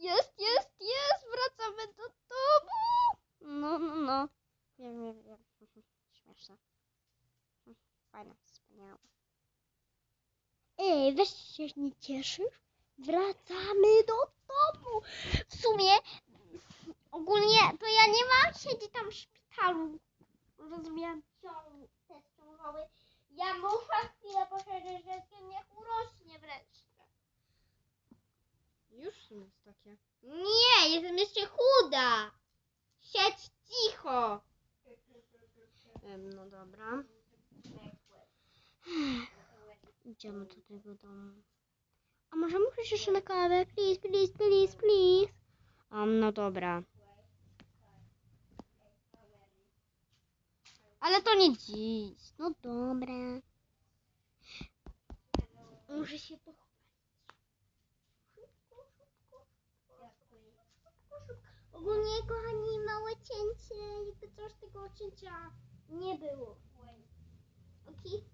Jest, jest, jest! Wracamy do domu! No, no, no. Wiem, wiem, wiem. Śmieszne. Fajne, wspaniałe. Ej, weź się nie cieszysz? Wracamy do domu! W sumie, ogólnie, to ja nie mam siedzieć tam w szpitalu. Rozumiem, ciąg, te ciążowy. Ja muszę chwilę posiedzieć, że niech urośnie wreszcie. Już są jest takie. Nie, jestem jeszcze chuda. Siedź cicho. Em, no dobra. Idziemy do tego domu. A może muszę jeszcze na kawę? Please, please, please, please. Um, no dobra. Ale to nie dziś. No dobra. Muszę się pochować. Szybko, szybko, szybko, szybko, szybko. Ogólnie, kochani, małe cięcie. Jakby coś tego cięcia nie było. Okej?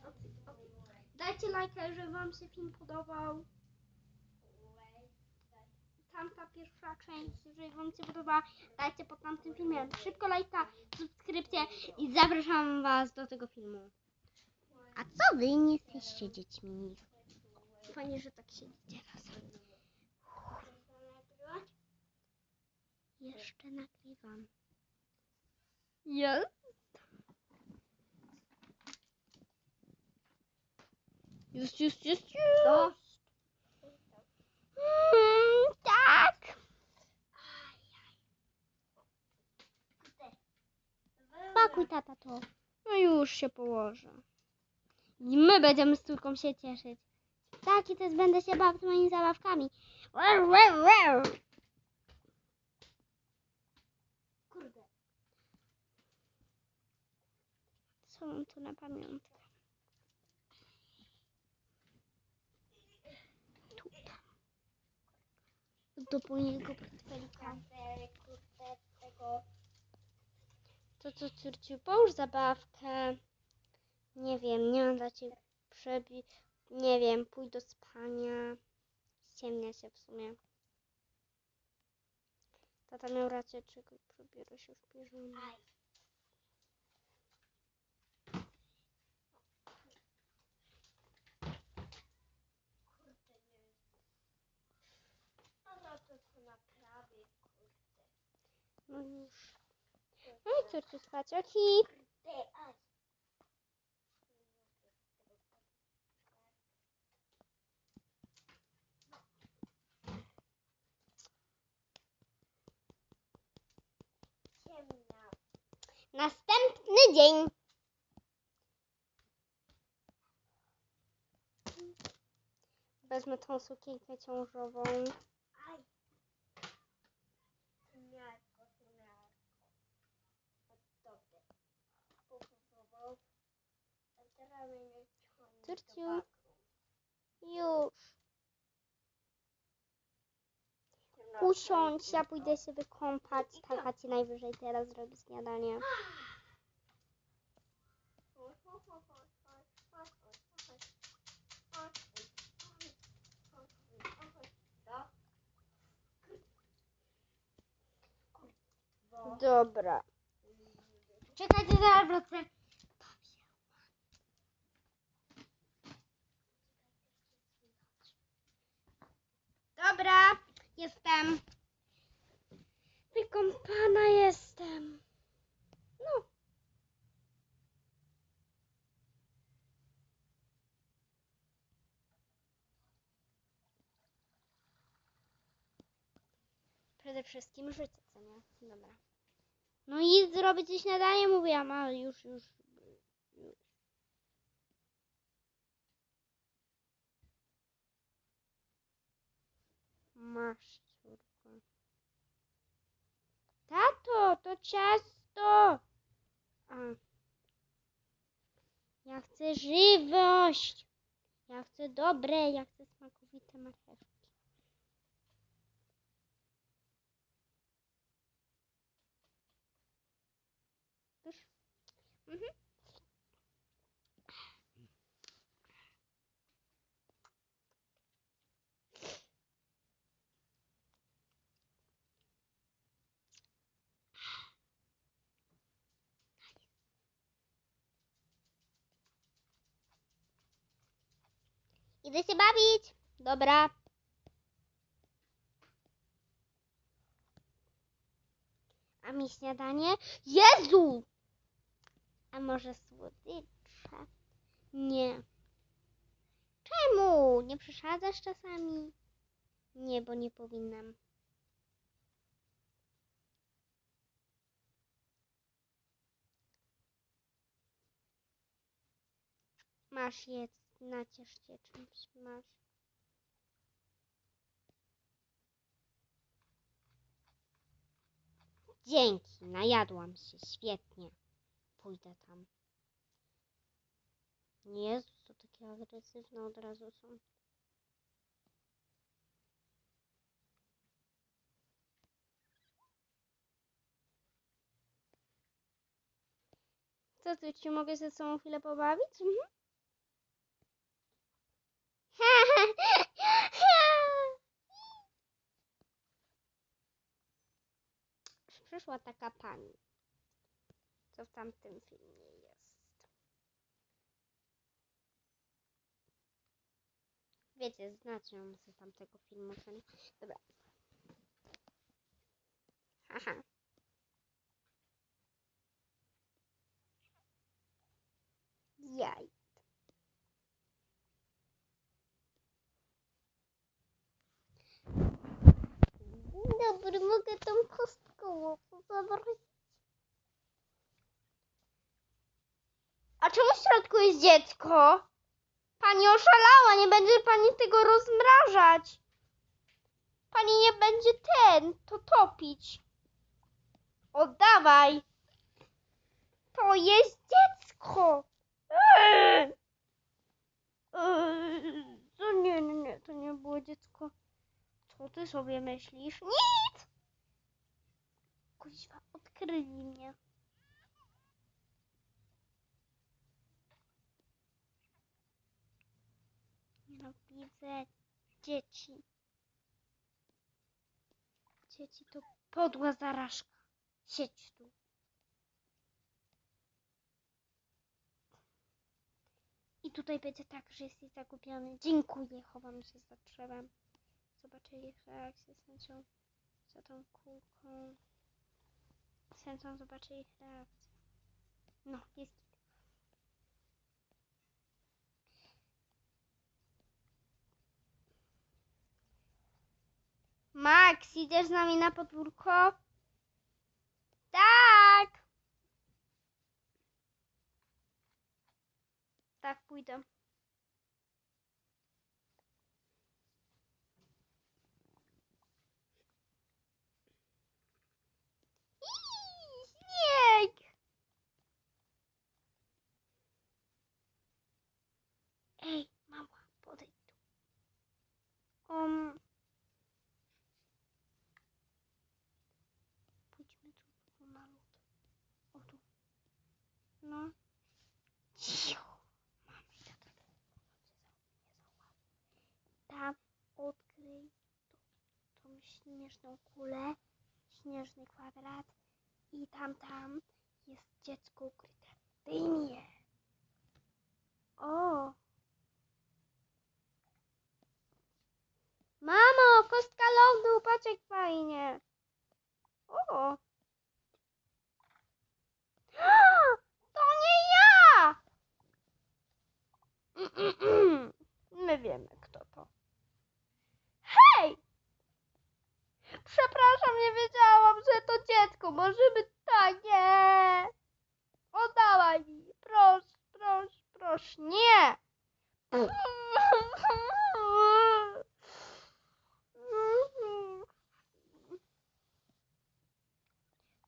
Okej, okej. Dajcie lajka, jeżeli wam się film podobał. Tamta pierwsza część, jeżeli wam się podoba, dajcie pod tamtym filmem szybko lajka, subskrypcję i zapraszam was do tego filmu. A co wy nie jesteście dziećmi? Fajnie, że tak siedzicie razem. Jeszcze nagrywam. Jest. Już, już, już, już. Mm, tak. Pakuj tata to. No już się położę. I my będziemy z córką się cieszyć. Tak, i też będę się bawić moimi zabawkami. Wow, wow, wow. Co mam tu na pamiątkę? Tutaj. Do mojego portfelika. To co, córciu, połóż zabawkę. Nie wiem, nie mam dla ciebie przebi... Nie wiem, pójdź do spania. Ciemnia się w sumie. Tata miał rację, czego przebiorę się w piżamę. No już. No i córciu spać, oki. Następny dzień. Wezmę tą sukienkę ciążową. Córciu. Już. Usiądź, ja pójdę się wykąpać. Tata ci najwyżej teraz zrobi śniadanie. Dobra. Czekajcie, zaraz wrócę. Dobra, jestem. Wykąpana jestem. No. Przede wszystkim życie, co nie? Dobra. No i zrobić śniadanie, mówiłam, a już, już. już. Masz, córko. Tato, to ciasto. A. Ja chcę żywość. Ja chcę dobre, ja chcę smakowite marchewki. Już? Mhm. Idę się bawić. Dobra. A mi śniadanie? Jezu! A może słodycze? Nie. Czemu? Nie przesadzasz czasami? Nie, bo nie powinnam. Masz jedz, naciesz się czymś, masz. Dzięki, najadłam się, świetnie. Pójdę tam. Jezus, to takie agresywne od razu są. Co ty, czy mogę się z sobą chwilę pobawić? Mhm. Przyszła taka pani, co w tamtym filmie jest. Wiecie, znacie ją z tamtego filmu, co? Dobra. Haha. Jaj. Dobry, mogę tą kostką zabrać. A czemu w środku jest dziecko? Pani oszalała, nie będzie pani tego rozmrażać. Pani nie będzie ten, to topić. Oddawaj. To jest dziecko. Eee. Eee, To nie, nie, nie, to nie było dziecko. Co ty sobie myślisz? Nic! Kuźwa, odkryli mnie. No widzę dzieci. Dzieci to podła zarażka. Siedź tu. I tutaj będzie tak, że jesteś zagubiony. Dziękuję, chowam się za drzewem. Zobaczę ich reakcję chęcią za tą kulką. Z chęcią zobaczę ich reakcję. No, jest git. Max, idziesz z nami na podwórko? Tak! Tak, pójdę. Iii, Śnieg! Ej, mama, podejdź tu. Um. Pójdźmy tu na lód. O tu. No. Cicho. Mama i tata. Tam odkryj tą, tą śnieżną kulę, śnieżny kwadrat i tam, tam jest dziecko ukryte. Wyjmij je. O! Mamo, kostka lodu, patrz jak fajnie. O! To nie ja! My wiemy, kto to. Hej! Przepraszam, nie wiedziałam, że Możemy tak, nie. Oddawaj mi. Proszę, proszę, proszę. Nie.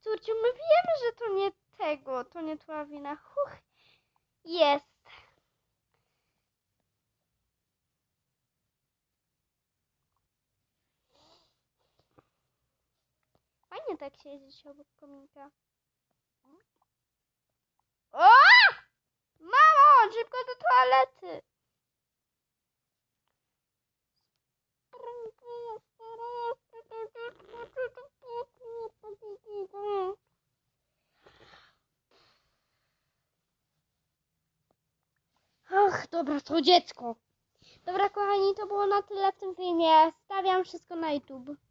Córciu, my wiemy, że to nie tego, to nie twoja wina. Huch. Jest. Fajnie tak siedzieć obok kominka. O! Mamo, szybko do toalety. Ach, dobra, to dziecko. Dobra, kochani, to było na tyle w tym filmie. Stawiam wszystko na YouTube.